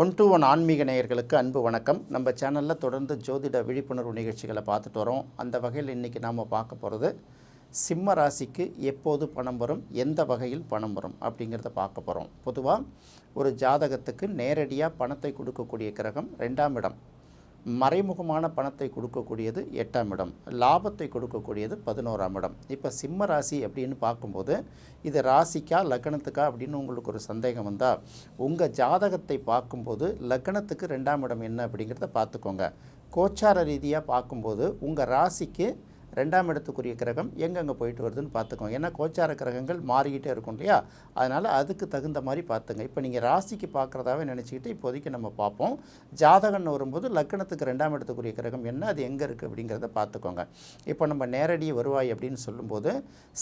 One to one ஆன்மீக நேயர்களுக்கு அன்பு வணக்கம். நம்ம சேனலில் தொடர்ந்து ஜோதிட விழிப்புணர்வு நிகழ்ச்சிகளை பார்த்துட்டு வரோம். அந்த வகையில் இன்றைக்கி நாம் பார்க்க போகிறது சிம்ம ராசிக்கு எப்போது பணம் வரும் எந்த வகையில் பணம் வரும் அப்படிங்கிறத பார்க்க போகிறோம் பொதுவாக ஒரு ஜாதகத்துக்கு நேரடியாக பணத்தை கொடுக்கக்கூடிய கிரகம் ரெண்டாம் இடம். மறைமுகமான பணத்தை கொடுக்கக்கூடியது எட்டாம் இடம். லாபத்தை கொடுக்கக்கூடியது பதினோராம் இடம். இப்போ சிம்ம ராசி அப்படின்னு பார்க்கும்போது இது ராசிக்கா லக்னத்துக்கா அப்படின்னு உங்களுக்கு ஒரு சந்தேகம் வந்தால் உங்கள் ஜாதகத்தை பார்க்கும்போது லக்னத்துக்கு ரெண்டாம் இடம் என்ன அப்படிங்கிறத பார்த்துக்கோங்க. கோச்சார ரீதியாக பார்க்கும்போது உங்கள் ராசிக்கு ரெண்டாம் இடத்துக்குரிய கிரகம் எங்கெங்கே போயிட்டு வருதுன்னு பார்த்துக்கோங்க. ஏன்னா கோச்சார கிரகங்கள் மாறிக்கிட்டே இருக்கும் இல்லையா? அதனால் அதுக்கு தகுந்த மாதிரி பார்த்துங்க. இப்போ நீங்கள் ராசிக்கு பார்க்குறதாவே நினச்சிக்கிட்டு இப்போதைக்கு நம்ம பார்ப்போம். ஜாதகம்னு வரும்போது லக்கணத்துக்கு ரெண்டாம் இடத்துக்குரிய கிரகம் என்ன? அது எங்கே இருக்குது அப்படிங்கிறத பார்த்துக்கோங்க. இப்போ நம்ம நேரடி வருவாய் அப்படின்னு சொல்லும்போது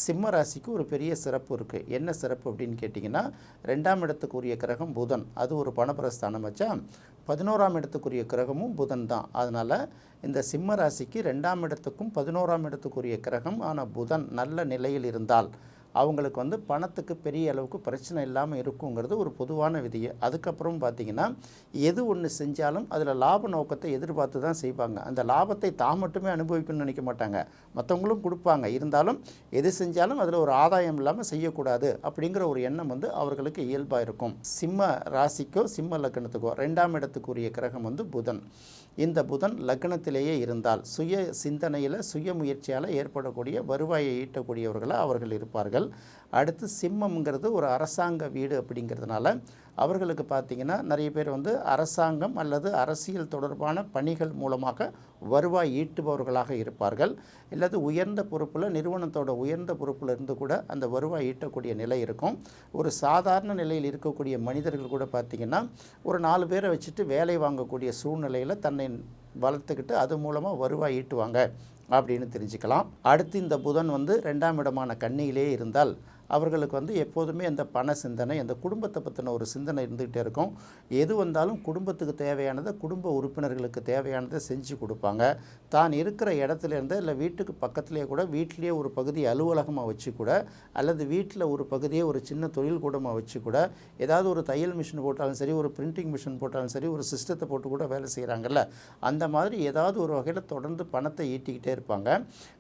சிம்ம ராசிக்கு ஒரு பெரிய சிறப்பு இருக்குது என்ன சிறப்பு அப்படின்னு கேட்டிங்கன்னா ரெண்டாம் இடத்துக்குரிய கிரகம் புதன். அது ஒரு பணப்பிரஸ்தானம் வச்சா பதினோராம் இடத்துக்குரிய கிரகமும் புதன் தான். அதனால் இந்த சிம்ம ராசிக்கு ரெண்டாம் இடத்துக்கும் பதினோராம் இடத்துக்குரிய கிரகம் ஆனால் புதன் நல்ல நிலையில் இருந்தால் அவங்களுக்கு வந்து பணத்துக்கு பெரிய அளவுக்கு பிரச்சனை இல்லாமல் இருக்குங்கிறது ஒரு பொதுவான விதியை. அதுக்கப்புறம் பார்த்திங்கன்னா எது ஒன்று செஞ்சாலும் அதில் லாப நோக்கத்தை எதிர்பார்த்து தான் செய்வாங்க. அந்த லாபத்தை தான் மட்டுமே அனுபவிக்கணும்னு நினைக்க மாட்டாங்க. மற்றவங்களும் கொடுப்பாங்க. இருந்தாலும் எது செஞ்சாலும் அதில் ஒரு ஆதாயம் இல்லாமல் செய்யக்கூடாது அப்படிங்கிற ஒரு எண்ணம் வந்து அவர்களுக்கு இயல்பாக இருக்கும். சிம்ம ராசிக்கோ சிம்ம லக்கணத்துக்கோ ரெண்டாம் இடத்துக்குரிய கிரகம் வந்து புதன். இந்த புதன் லக்னத்திலேயே இருந்தால் சுய சிந்தனையில் சுய முயற்சியால் ஏற்படக்கூடிய வருவாயை ஈட்டக்கூடியவர்களாக அவர்கள் இருப்பார்கள். அடுத்து சிம்மம்ங்கிறது ஒரு அரசாங்க வீடு அப்படிங்கிறதுனால அவர்களுக்கு பார்த்திங்கன்னா நிறைய பேர் வந்து அரசாங்கம் அல்லது அரசியல் தொடர்பான பணிகள் மூலமாக வருவாய் ஈட்டுபவர்களாக இருப்பார்கள். அல்லது உயர்ந்த பொறுப்பில் நிறுவனத்தோட உயர்ந்த பொறுப்பில் இருந்து கூட அந்த வருவாய் ஈட்டக்கூடிய நிலை இருக்கும். ஒரு சாதாரண நிலையில் இருக்கக்கூடிய மனிதர்கள் கூட பார்த்திங்கன்னா ஒரு நாலு பேரை வச்சுட்டு வேலை வாங்கக்கூடிய சூழ்நிலையில் தன்னை வளர்த்துக்கிட்டு அது மூலமாக வருவாய் ஈட்டுவாங்க. அப்படின்னு தெரிஞ்சுக்கலாம். அடுத்து இந்த புதன் வந்து ரெண்டாம் இடமான கண்ணியிலே இருந்தால் அவர்களுக்கு வந்து எப்போதுமே அந்த பண சிந்தனை அந்த குடும்பத்தை பற்றின ஒரு சிந்தனை இருந்துகிட்டே இருக்கும். எது வந்தாலும் குடும்பத்துக்கு தேவையானதை குடும்ப உறுப்பினர்களுக்கு தேவையானதை செஞ்சு கொடுப்பாங்க. தான் இருக்கிற இடத்துலேருந்து இல்லை வீட்டுக்கு பக்கத்துலேயே கூட வீட்டிலேயே ஒரு பகுதி அலுவலகமாக வச்சு கூட அல்லது வீட்டில் ஒரு பகுதியை ஒரு சின்ன தொழில் கூடமாக வச்சு கூட ஏதாவது ஒரு தையல் மிஷின் போட்டாலும் சரி ஒரு பிரிண்டிங் மிஷின் போட்டாலும் சரி ஒரு சிஸ்டத்தை போட்டு கூட வேலை செய்கிறாங்கல்ல அந்த மாதிரி ஏதாவது ஒரு வகையில் தொடர்ந்து பணத்தை ஈட்டிக்கிட்டே இருப்பாங்க.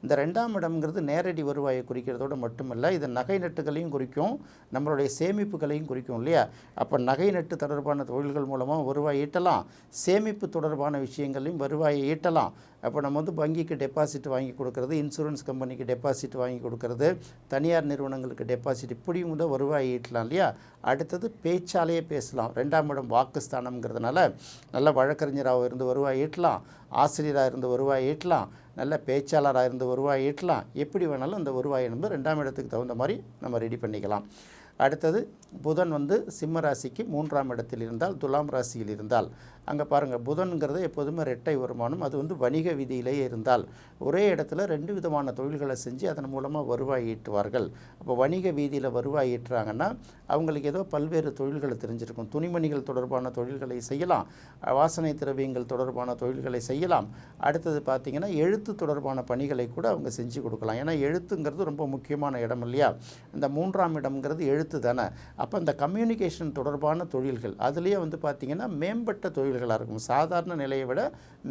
இந்த ரெண்டாம் இடம்ங்கிறது நேரடி வருவாயை குறிக்கிறதோடு மட்டுமல்ல இது நகை நட்டுகளையும் குறிக்கும் நம்மளுடைய சேமிப்புகளையும் குறிக்கும் இல்லையா? அப்போ நகை நட்டு தொடர்பான தொழில்கள் மூலமாக வருவாய் ஈட்டலாம். சேமிப்பு தொடர்பான விஷயங்களையும் வருவாயை ஈட்டலாம். அப்போ நம்ம வந்து வங்கிக்கு டெபாசிட் வாங்கி கொடுக்கறது இன்சூரன்ஸ் கம்பெனிக்கு டெபாசிட் வாங்கி கொடுக்கறது தனியார் நிறுவனங்களுக்கு டெபாசிட் இப்படியும் வந்து வருவாய் ஈட்டலாம் இல்லையா? அடுத்தது பேச்சாலேயே பேசலாம். ரெண்டாம் இடம் வாக்குஸ்தானம்ங்கிறதுனால நல்ல வழக்கறிஞராக இருந்து வருவாய் ஈட்டலாம். ஆசிரியராக இருந்து வருவாய் ஈட்டலாம். நல்ல பேச்சாளராக இருந்து வருவாய் ஈட்டலாம். எப்படி வேணாலும் அந்த வருவாய் என்பது ரெண்டாம் இடத்துக்கு தகுந்த மாதிரி நம்ம ரெடி பண்ணிக்கலாம். அடுத்தது புதன் வந்து சிம்ம ராசிக்கு மூன்றாம் இடத்தில் இருந்தால் துலாம் ராசியில் இருந்தால். அங்கே பாருங்கள் புதன்கிறது எப்போதுமே ரெட்டை வருமானம். அது வந்து வணிக விதியிலேயே இருந்தால் ஒரே இடத்துல ரெண்டு விதமான தொழில்களை செஞ்சு அதன் மூலமாக வருவாய் ஈட்டுவார்கள். அப்போ வணிக வீதியில் வருவாய் ஈட்டுறாங்கன்னா அவங்களுக்கு ஏதோ பல்வேறு தொழில்களை தெரிஞ்சிருக்கும். துணிமணிகள் தொடர்பான தொழில்களை செய்யலாம் வாசனை திரவியங்கள் தொடர்பான தொழில்களை செய்யலாம். அடுத்தது பார்த்திங்கன்னா எழுத்து தொடர்பான பணிகளை கூட அவங்க செஞ்சு கொடுக்கலாம். ஏன்னா எழுத்துங்கிறது ரொம்ப முக்கியமான இடம் இல்லையா? இந்த மூன்றாம் இடம்ங்கிறது எழுத்து தானே. அப்போ இந்த கம்யூனிகேஷன் தொடர்பான தொழில்கள் அதுலேயே வந்து பார்த்திங்கன்னா மேம்பட்ட தொழில்களாக இருக்கும். சாதாரண நிலையை விட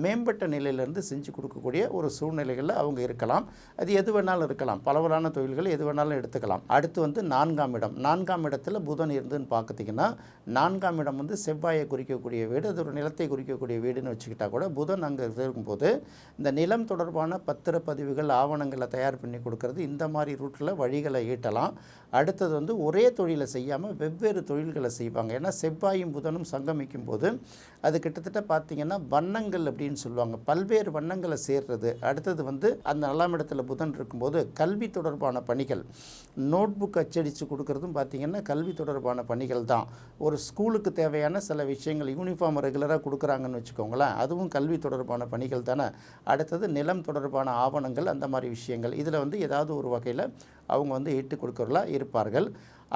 மேம்பட்ட நிலையிலேருந்து செஞ்சு கொடுக்கக்கூடிய ஒரு சூழ்நிலைகளில் அவங்க இருக்கலாம். அது எது வேணாலும் இருக்கலாம். பலவரான தொழில்கள் எது வேணாலும் எடுத்துக்கலாம். அடுத்து வந்து நான்காம் இடம். நான்காம் இடத்துல புதன் இருந்துன்னு பார்த்திங்கன்னா நான்காம் இடம் வந்து செவ்வாயை குறிக்கக்கூடிய வீடு அது ஒரு நிலத்தை குறிக்கக்கூடிய வீடுன்னு வச்சுக்கிட்டா கூட புதன் அங்கே இருக்கும்போது இந்த நிலம் தொடர்பான பத்திரப்பதிவுகள் ஆவணங்களை தயார் பண்ணி கொடுக்கறது இந்த மாதிரி ரூட்டில் வழிகளை ஈட்டலாம். அடுத்தது வந்து ஒரே தொழிலை செய்யாமல் வெவ்வேறு தொழில்களை செய்வாங்க. ஏன்னா செவ்வாயும் புதனும் சங்கமிக்கும் போது அது கிட்டத்தட்ட பார்த்திங்கன்னா வண்ணங்கள் அப்படின்னு சொல்லுவாங்க. பல்வேறு வண்ணங்களை சேர்றது. அடுத்தது வந்து அந்த நலாம் இடத்துல புதன் இருக்கும்போது கல்வி தொடர்பான பணிகள். நோட் புக் அச்சடித்து கொடுக்குறதும் பார்த்திங்கன்னா கல்வி தொடர்பான பணிகள் தான். ஒரு ஸ்கூலுக்கு தேவையான சில விஷயங்கள் யூனிஃபார்ம் ரெகுலராக கொடுக்குறாங்கன்னு வச்சுக்கோங்களேன் அதுவும் கல்வி தொடர்பான பணிகள் தானே. அடுத்தது நிலம் தொடர்பான ஆவணங்கள் அந்த மாதிரி விஷயங்கள். இதில் வந்து ஏதாவது ஒரு வகையில் அவங்க வந்து ஈட்டு கொடுக்குறவர்களாக இருப்பார்கள்.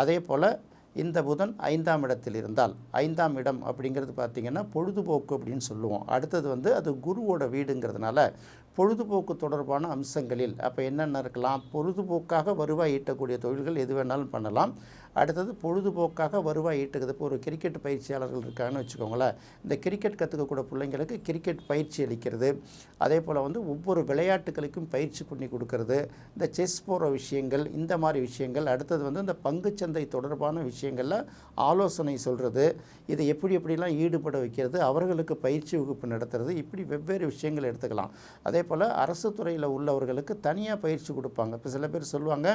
அதே போல் இந்த புதன் ஐந்தாம் இடத்தில் இருந்தால் ஐந்தாம் இடம் அப்படிங்கிறது பார்த்திங்கன்னா பொழுதுபோக்கு அப்படின்னு சொல்லுவோம். அடுத்தது வந்து அது குருவோட வீடுங்கிறதுனால பொழுதுபோக்கு தொடர்பான அம்சங்களில் அப்போ என்னென்ன இருக்கலாம்? பொழுதுபோக்காக வருவாய் ஈட்டக்கூடிய தொழில்கள் எது வேணாலும் பண்ணலாம். அடுத்தது பொழுதுபோக்காக வருவாய் ஈட்டுக்கிறது இப்போ ஒரு கிரிக்கெட் பயிற்சியாளர்கள் இருக்காங்கன்னு வச்சுக்கோங்களேன். இந்த கிரிக்கெட் கற்றுக்கக்கூடிய பிள்ளைங்களுக்கு கிரிக்கெட் பயிற்சி அளிக்கிறது. அதே போல் வந்து ஒவ்வொரு விளையாட்டுகளுக்கும் பயிற்சி பண்ணி கொடுக்கறது. இந்த செஸ் போகிற விஷயங்கள் இந்த மாதிரி விஷயங்கள். அடுத்தது வந்து இந்த பங்குச்சந்தை தொடர்பான விஷயங்களில் ஆலோசனை சொல்கிறது இதை எப்படி எப்படிலாம் ஈடுபட வைக்கிறது? அவர்களுக்கு பயிற்சி வகுப்பு நடத்துறது. இப்படி வெவ்வேறு விஷயங்கள் எடுத்துக்கலாம். அதே போல் அரசு துறையில் உள்ளவர்களுக்கு தனியாக பயிற்சி கொடுப்பாங்க. இப்போ சில பேர் சொல்லுவாங்க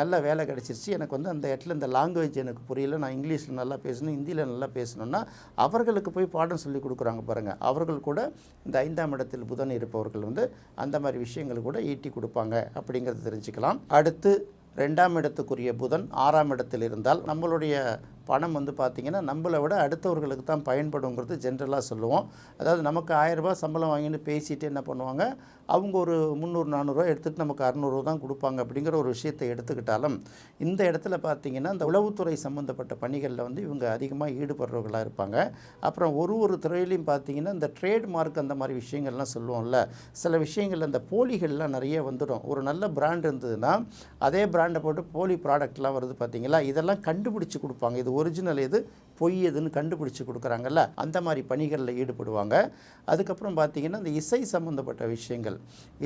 நல்ல வேலை கிடச்சிருச்சு. எனக்கு வந்து அந்த இடத்துல இந்த லாங்குவேஜ் எனக்கு புரியல. நான் இங்கிலீஷில் நல்லா பேசணும் ஹிந்தியில் நல்லா பேசணும்னா அவர்களுக்கு போய் பாடம் சொல்லி கொடுக்குறாங்க பாருங்கள் அவர்கள் கூட இந்த ஐந்தாம் இடத்தில் புதன் இருப்பவர்கள் வந்து அந்த மாதிரி விஷயங்கள் கூட ஈட்டி கொடுப்பாங்க. அப்படிங்கிறத தெரிஞ்சுக்கலாம். அடுத்து ரெண்டாம் இடத்துக்குரிய புதன் ஆறாம் இடத்தில் இருந்தால் நம்மளுடைய பணம் வந்து பார்த்திங்கன்னா நம்மளை விட அடுத்தவர்களுக்கு தான் பயன்படுங்கிறது ஜென்ரலாக சொல்லுவோம். அதாவது நமக்கு ஆயரரூபா சம்பளம் வாங்கின்னு பேசிட்டு என்ன பண்ணுவாங்க? அவங்க ஒரு முந்நூறு நானூறுரூவா எடுத்துகிட்டு நமக்கு அறநூறுவா தான் கொடுப்பாங்க அப்படிங்கிற ஒரு விஷயத்தை எடுத்துக்கிட்டாலும் இந்த இடத்துல பார்த்திங்கன்னா இந்த உளவுத்துறை சம்மந்தப்பட்ட பணிகளில் வந்து இவங்க அதிகமாக ஈடுபடுறவர்களாக இருப்பாங்க. அப்புறம் ஒரு ஒரு துறையிலையும் பார்த்திங்கன்னா இந்த ட்ரேட் மார்க் அந்த மாதிரி விஷயங்கள்லாம் சொல்லுவோம்ல சில விஷயங்கள் அந்த போலிகள்லாம் நிறைய வந்துடும். ஒரு நல்ல பிராண்ட் இருந்ததுன்னா அதே பிராண்டை போட்டு போலி ப்ராடக்ட்லாம் வருது பார்த்திங்களா? இதெல்லாம் கண்டுபிடிச்சி கொடுப்பாங்க. இது ஒரிஜினல் எது பொய் எதுன்னு கண்டுபிடிச்சி கொடுக்குறாங்கல்ல அந்த மாதிரி பணிகளில் ஈடுபடுவாங்க. அதுக்கப்புறம் பார்த்திங்கன்னா இந்த இசை சம்மந்தப்பட்ட விஷயங்கள்.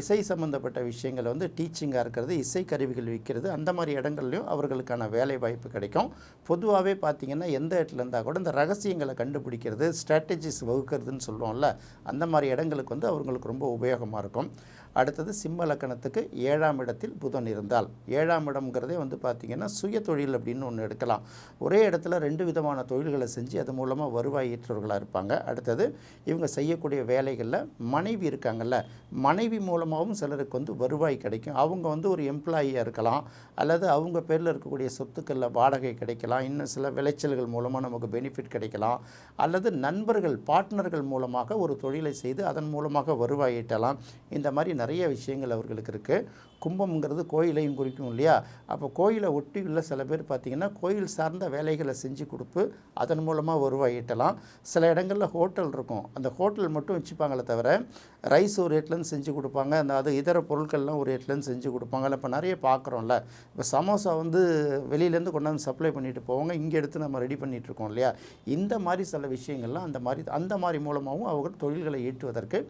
இசை சம்மந்தப்பட்ட விஷயங்கள் வந்து டீச்சிங்காக இருக்கிறது இசை கருவிகள் விற்கிறது அந்த மாதிரி இடங்கள்லையும் அவர்களுக்கான வேலை வாய்ப்பு கிடைக்கும். பொதுவாகவே பார்த்திங்கன்னா எந்த இடத்துல இருந்தால் கூட இந்த ரகசியங்களை கண்டுபிடிக்கிறது ஸ்ட்ராட்டஜிஸ் வகுக்கிறதுன்னு சொல்லுவோம்ல அந்த மாதிரி இடங்களுக்கு வந்து அவங்களுக்கு ரொம்ப உபயோகமாக இருக்கும். அடுத்தது சிம்ம லக்கணத்துக்கு ஏழாம் இடத்தில் புதன் இருந்தால். ஏழாம் இடம்ங்கிறதே வந்து பார்த்திங்கன்னா சுய தொழில் அப்படின்னு ஒன்று எடுக்கலாம். ஒரே இடத்துல ரெண்டு விதமான தொழில்களை செஞ்சு அது மூலமாக வருவாய் ஈற்றவர்களாக இருப்பாங்க. அடுத்தது இவங்க செய்யக்கூடிய வேலைகளில் மனைவி இருக்காங்கல்ல மனைவி மூலமாகவும் சிலருக்கு வந்து வருவாய் கிடைக்கும். அவங்க வந்து ஒரு எம்ப்ளாயியாக இருக்கலாம் அல்லது அவங்க பேரில் இருக்கக்கூடிய சொத்துக்களில் வாடகை கிடைக்கலாம் இன்னும் சில விளைச்சல்கள் மூலமாக நமக்கு பெனிஃபிட் கிடைக்கலாம் அல்லது நண்பர்கள் பார்ட்னர்கள் மூலமாக ஒரு தொழிலை செய்து அதன் மூலமாக வருவாய் ஈட்டலாம். இந்த மாதிரி நிறைய விஷயங்கள் அவர்களுக்கு இருக்குது கும்பம்ங்கிறது கோயிலையும் குறிக்கும் இல்லையா? அப்போ கோயிலை ஒட்டி உள்ள சில பேர் பார்த்திங்கன்னா கோயில் சார்ந்த வேலைகளை செஞ்சு கொடுப்பு அதன் மூலமாக வருவாய் ஈட்டலாம் சில இடங்களில் ஹோட்டல் இருக்கும். அந்த ஹோட்டல் மட்டும் வச்சுப்பாங்களே தவிர ரைஸ் ஒரு ரேட்லேருந்து செஞ்சு கொடுப்பாங்க. அந்த அது இதர பொருட்கள்லாம் ஒரு ரேட்லேருந்து செஞ்சு கொடுப்பாங்க. இப்போ நிறைய பார்க்குறோம்ல. இப்போ சமோசா வந்து வெளியிலேருந்து கொண்டாந்து சப்ளை பண்ணிட்டு போவாங்க. இங்கே எடுத்து நம்ம ரெடி பண்ணிகிட்டு இருக்கோம் இல்லையா? இந்த மாதிரி சில விஷயங்கள்லாம் அந்த மாதிரி அந்த மாதிரி மூலமாகவும் அவர்கள் தொழில்களை ஈட்டுவதற்கு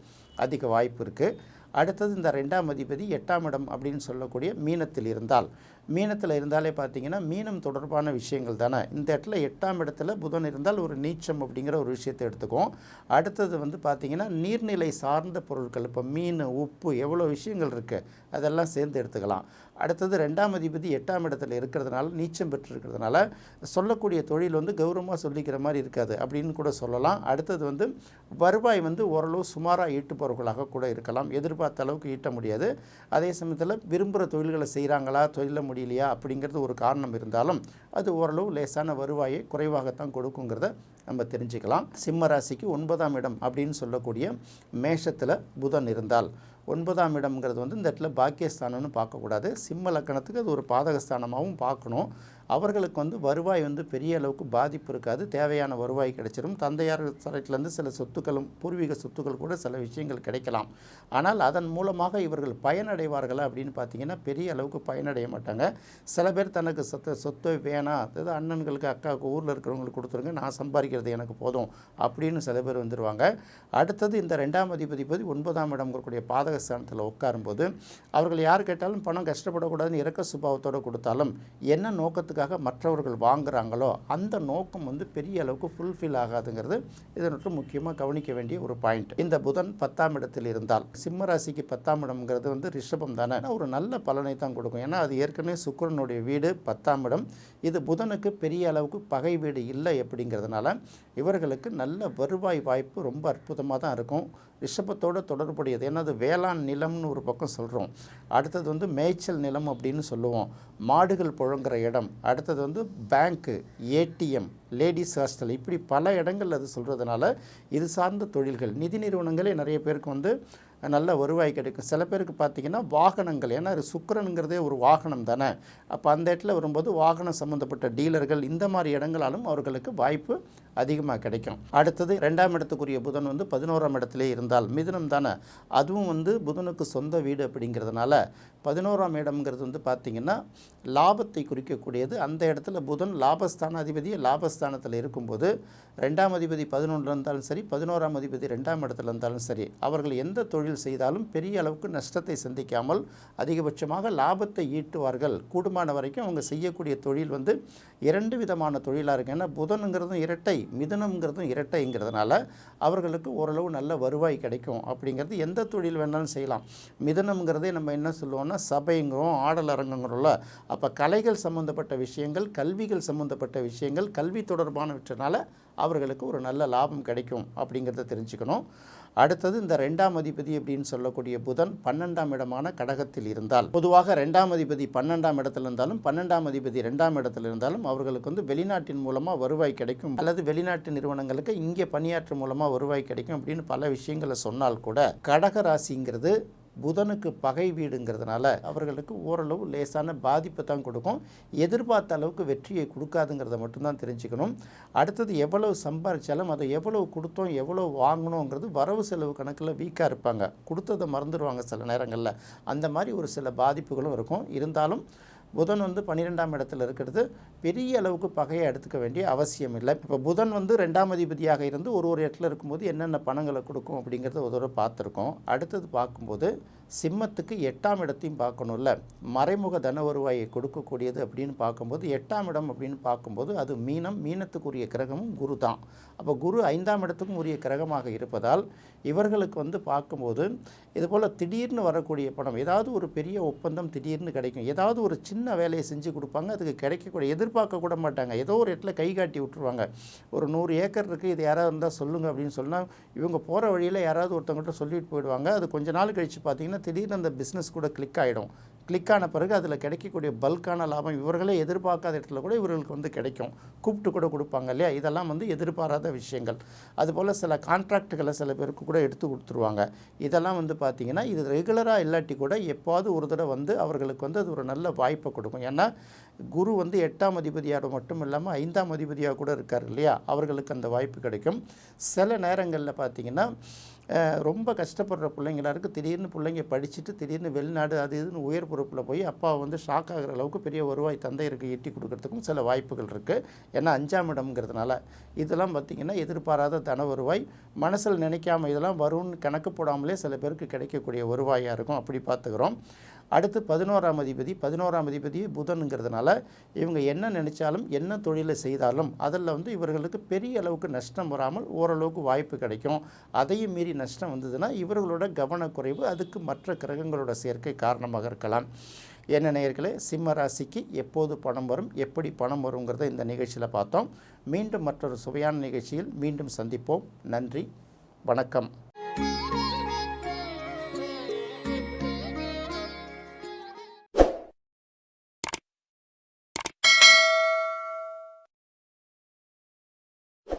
அதிக வாய்ப்பு இருக்குது அடுத்தது இந்த ரெண்டாம் அதிபதி எட்டாம் இடம் அப்படின்னு சொல்லக்கூடிய மீனத்தில் இருந்தால் மீனத்தில் இருந்தாலே பார்த்தீங்கன்னா மீனம் தொடர்பான விஷயங்கள் தானே. இந்த இடத்துல எட்டாம் இடத்துல புதன் இருந்தால் ஒரு நீச்சம் அப்படிங்கிற ஒரு விஷயத்தை எடுத்துக்கும் அடுத்தது வந்து பார்த்திங்கன்னா நீர்நிலை சார்ந்த பொருட்கள் இப்போ மீன் உப்பு எவ்வளோ விஷயங்கள் இருக்குது அதெல்லாம் சேர்ந்து எடுத்துக்கலாம். அடுத்தது ரெண்டாம் அதிபதி எட்டாம் இடத்துல இருக்கிறதுனால நீச்சம் பெற்றிருக்கிறதுனால சொல்லக்கூடிய தொழில் வந்து கௌரவமாக சொல்லிக்கிற மாதிரி இருக்காது அப்படின்னு கூட சொல்லலாம். அடுத்தது வந்து வருவாய் வந்து ஓரளவு சுமாராக ஈட்டுப்பவர்களாக கூட இருக்கலாம். எதிர்பார்த்த அளவுக்கு ஈட்ட முடியாது. அதே சமயத்தில் விரும்புகிற தொழில்களை செய்கிறாங்களா தொழில முடியலையா அப்படிங்கிறது ஒரு காரணம் இருந்தாலும் அது ஓரளவு லேசான வருவாயை குறைவாகத்தான் கொடுக்குங்கிறத நம்ம தெரிஞ்சுக்கலாம். சிம்ம ராசிக்கு ஒன்பதாம் இடம் அப்படின்னு சொல்லக்கூடிய மேஷத்தில் புதன் இருந்தால் ஒன்பதாம் இடம்ங்கிறது வந்து இந்த இடத்துல பாக்கியஸ்தானம்னு பார்க்கக்கூடாது. சிம்ம லக்கணத்துக்கு அது ஒரு பாதகஸ்தானமாகவும் பார்க்கணும். அவர்களுக்கு வந்து வருவாய் வந்து பெரிய அளவுக்கு பாதிப்பு இருக்காது. தேவையான வருவாய் கிடைச்சிடும் தந்தையார் சைட்லேருந்து சில சொத்துக்களும் பூர்வீக சொத்துக்கள் கூட சில விஷயங்கள் கிடைக்கலாம். ஆனால் அதன் மூலமாக இவர்கள் பயனடைவார்களா அப்படின்னு பார்த்தீங்கன்னா பெரிய அளவுக்கு பயனடைய மாட்டாங்க. சில பேர் தனக்கு சொத்து சொத்து வேணாம். அதாவது அண்ணன்களுக்கு அக்காவுக்கு ஊரில் இருக்கிறவங்களுக்கு கொடுத்துருங்க. நான் அப்படிங்கிறது எனக்கு போதும் அப்படின்னு சில பேர் வந்துடுவாங்க அடுத்தது இந்த ரெண்டாம் அதிபதி பதி ஒன்பதாம் இடம் இருக்கக்கூடிய பாதகஸ்தானத்தில் உட்காரும்போது அவர்கள் யார் கேட்டாலும் பணம் கஷ்டப்படக்கூடாதுன்னு இறக்க சுபாவத்தோடு கொடுத்தாலும் என்ன நோக்கத்துக்காக மற்றவர்கள் வாங்குகிறாங்களோ அந்த நோக்கம் வந்து பெரிய அளவுக்கு ஃபுல்ஃபில் ஆகாதுங்கிறது இதை இதற்கு முக்கியமாக கவனிக்க வேண்டிய ஒரு பாயிண்ட் இந்த புதன் பத்தாம் இடத்தில் இருந்தால் சிம்ம ராசிக்கு பத்தாம் இடம்ங்கிறது வந்து ரிஷபம் தானே. ஒரு நல்ல பலனை தான் கொடுக்கும். ஏன்னா அது ஏற்கனவே சுக்கரனுடைய வீடு பத்தாம் இடம். இது புதனுக்கு பெரிய அளவுக்கு பகை வீடு இல்லை அப்படிங்கிறதுனால இவர்களுக்கு நல்ல வருவாய் வாய்ப்பு ரொம்ப அற்புதமாக தான் இருக்கும். ரிஷபத்தோடு தொடர்புடையது. ஏன்னா அது வேளாண் நிலம்னு ஒரு பக்கம் சொல்கிறோம் அடுத்தது வந்து மேய்ச்சல் நிலம் அப்படின்னு சொல்லுவோம். மாடுகள் புழங்குற இடம். அடுத்தது வந்து பேங்க்கு ஏடிஎம் லேடிஸ் ஹாஸ்டல். இப்படி பல இடங்கள் அது சொல்கிறதுனால இது சார்ந்த தொழில்கள். நிதி நிறுவனங்களே நிறைய பேருக்கு வந்து நல்ல வருவாய் கிடைக்கும். சில பேருக்கு பார்த்திங்கன்னா வாகனங்கள். ஏன்னா இது ஒரு வாகனம் தானே. அப்போ அந்த இடத்துல வரும்போது வாகனம் சம்மந்தப்பட்ட டீலர்கள் இந்த மாதிரி இடங்களாலும் அவர்களுக்கு வாய்ப்பு அதிகமாக கிடைக்கும். அடுத்தது ரெண்டாம் இடத்துக்குரிய புதன் வந்து பதினோராம் இடத்திலே இருந்தால் மிதுனம் தானே. அதுவும் வந்து புதனுக்கு சொந்த வீடு அப்படிங்கிறதுனால பதினோராம் இடம்ங்கிறது வந்து பார்த்திங்கன்னா லாபத்தை குறிக்கக்கூடியது. அந்த இடத்துல புதன் லாபஸ்தான அதிபதி லாபஸ்தானத்தில் இருக்கும்போது ரெண்டாம் அதிபதி பதினொன்றில் இருந்தாலும் சரி பதினோராம் அதிபதி ரெண்டாம் இடத்துல இருந்தாலும் சரி அவர்கள் எந்த தொழில் செய்தாலும் பெரிய அளவுக்கு நஷ்டத்தை சந்திக்காமல் அதிகபட்சமாக லாபத்தை ஈட்டுவார்கள். கூடுமான வரைக்கும் அவங்க செய்யக்கூடிய தொழில் வந்து இரண்டு விதமான தொழிலாக இருக்குது ஏன்னா புதனுங்கிறதும் இரட்டை மிதனம்ங்கிறதும் இரட்டைங்கிறதுனால அவர்களுக்கு ஓரளவு நல்ல வருவாய் கிடைக்கும். அப்படிங்கிறது எந்த தொழில் வேணாலும் செய்யலாம். மிதனம்ங்கிறதே நம்ம என்ன சொல்லுவோம்னா சபைங்கிறோம் ஆடல் அரங்குங்கிறோம்ல. அப்போ கலைகள் சம்மந்தப்பட்ட விஷயங்கள் கல்விகள் சம்மந்தப்பட்ட விஷயங்கள் கல்வி தொடர்பானவற்றனால அவர்களுக்கு ஒரு நல்ல லாபம் கிடைக்கும் அப்படிங்கிறத தெரிஞ்சுக்கணும். அடுத்தது இந்த ரெண்டாம் அதிபதி அப்படின்னு சொல்லக்கூடிய புதன் பன்னெண்டாம் இடமான கடகத்தில் இருந்தால் பொதுவாக ரெண்டாம் அதிபதி பன்னெண்டாம் இடத்துல இருந்தாலும் பன்னெண்டாம் அதிபதி ரெண்டாம் இடத்துல இருந்தாலும் அவர்களுக்கு வந்து வெளிநாட்டின் மூலமாக வருவாய் கிடைக்கும். அல்லது வெளிநாட்டு நிறுவனங்களுக்கு இங்கே பணியாற்றும் மூலமாக வருவாய் கிடைக்கும் அப்படின்னு பல விஷயங்களை சொன்னால் கூட கடக ராசிங்கிறது புதனுக்கு பகை வீடுங்கிறதுனால அவர்களுக்கு ஓரளவு லேசான பாதிப்பை தான் கொடுக்கும். எதிர்பார்த்த அளவுக்கு வெற்றியை கொடுக்காதுங்கிறத மட்டும்தான் தெரிஞ்சுக்கணும். அடுத்தது எவ்வளவு சம்பாதிச்சாலும் அதை எவ்வளவு கொடுத்தோம் எவ்வளோ வாங்கணுங்கிறது வரவு செலவு கணக்கில் வீக்காக இருப்பாங்க. கொடுத்ததை மறந்துடுவாங்க சில நேரங்களில். அந்த மாதிரி ஒரு சில பாதிப்புகளும் இருக்கும். இருந்தாலும் புதன் வந்து பன்னிரெண்டாம் இடத்துல இருக்கிறது. பெரிய அளவுக்கு பகையை எடுத்துக்க வேண்டிய அவசியம் இல்லை. இப்போ புதன் வந்து ரெண்டாம் அதிபதியாக இருந்து ஒரு ஒரு இடத்துல இருக்கும்போது என்னென்ன பணங்களை கொடுக்கும் அப்படிங்கிறத ஒரு தடவை பார்த்துருக்கோம். அடுத்தது பார்க்கும்போது சிம்மத்துக்கு எட்டாம் இடத்தையும் பார்க்கணும்ல. மறைமுக தன வருவாயை கொடுக்கக்கூடியது அப்படின்னு பார்க்கும்போது எட்டாம் இடம் அப்படின்னு பார்க்கும்போது அது மீனம் மீனத்துக்குரிய கிரகமும் குரு தான். அப்போ குரு ஐந்தாம் இடத்துக்கும் உரிய கிரகமாக இருப்பதால் இவர்களுக்கு வந்து பார்க்கும்போது இதுபோல் திடீர்னு வரக்கூடிய பணம் ஏதாவது ஒரு பெரிய ஒப்பந்தம் திடீர்னு கிடைக்கும். ஏதாவது ஒரு சின்ன வேலையை செஞ்சு கொடுப்பாங்க அதுக்கு கிடைக்கக்கூடிய எதிர்பார்க்க கூட மாட்டாங்க. ஏதோ ஒரு இடத்துல கை காட்டி விட்டுருவாங்க. ஒரு நூறு ஏக்கர் இருக்குது இது யாராவது இருந்தால் சொல்லுங்கள் அப்படின்னு சொன்னால் இவங்க போகிற வழியில் யாராவது ஒருத்தவங்கள்ட்ட சொல்லிட்டு போயிடுவாங்க. அது கொஞ்ச நாள் கழித்து பார்த்தீங்கன்னா திடீர்னு அந்த பிஸ்னஸ் கூட கிளிக் ஆகிடும் கிளிக் ஆன பிறகு அதில் கிடைக்கக்கூடிய பல்கான லாபம் இவர்களே எதிர்பார்க்காத இடத்துல கூட இவர்களுக்கு வந்து கிடைக்கும். கூப்பிட்டு கூட கொடுப்பாங்க இல்லையா? இதெல்லாம் வந்து எதிர்பாராத விஷயங்கள். அதுபோல் சில கான்ட்ராக்டுகளை சில பேருக்கு கூட எடுத்து கொடுத்துருவாங்க. இதெல்லாம் வந்து பார்த்திங்கன்னா இது ரெகுலராக இல்லாட்டி கூட எப்போது ஒரு தடவை வந்து அவர்களுக்கு வந்து அது ஒரு நல்ல வாய்ப்பை கொடுக்கும். ஏன்னா குரு வந்து எட்டாம் அதிபதியாக மட்டும் இல்லாமல் ஐந்தாம் அதிபதியாக கூட இருக்கார் இல்லையா? அவர்களுக்கு அந்த வாய்ப்பு கிடைக்கும். சில நேரங்களில் பார்த்திங்கன்னா ரொம்ப கஷ்டப்படுற பிள்ளைங்களா இருக்குது திடீர்னு பிள்ளைங்க படிச்சுட்டு திடீர்னு வெளிநாடு அது இதுன்னு உயர் பொறுப்பில் போய் அப்பா வந்து ஷாக் ஆகிற அளவுக்கு பெரிய வருவாய் தந்தையருக்கு ஈட்டி கொடுக்கறதுக்கும் சில வாய்ப்புகள் இருக்குது ஏன்னா அஞ்சாம் இடம்ங்கிறதுனால இதெல்லாம் பார்த்திங்கன்னா எதிர்பாராத தன வருவாய். மனசில் நினைக்காம இதெல்லாம் வரும்னு கணக்கு போடாமலே சில பேருக்கு கிடைக்கக்கூடிய வருவாயாக இருக்கும். அப்படி பார்த்துக்கிறோம் அடுத்து பதினோராம் அதிபதி பதினோராம் அதிபதி புதனுங்கிறதுனால இவங்க என்ன நினைச்சாலும் என்ன தொழிலை செய்தாலும் அதில் வந்து இவர்களுக்கு பெரிய அளவுக்கு நஷ்டம் வராமல் ஓரளவுக்கு வாய்ப்பு கிடைக்கும். அதையும் மீறி நஷ்டம் வந்ததுன்னா இவர்களோட கவனக்குறைவு அதுக்கு மற்ற கிரகங்களோட சேர்க்கை காரணமாக இருக்கலாம். என்ன நேயர்களே சிம்ம ராசிக்கு எப்போது பணம் வரும் எப்படி பணம் வருங்கிறத இந்த நிகழ்ச்சியில் பார்த்தோம். மீண்டும் மற்றொரு சுவையான நிகழ்ச்சியில் மீண்டும் சந்திப்போம். நன்றி வணக்கம்.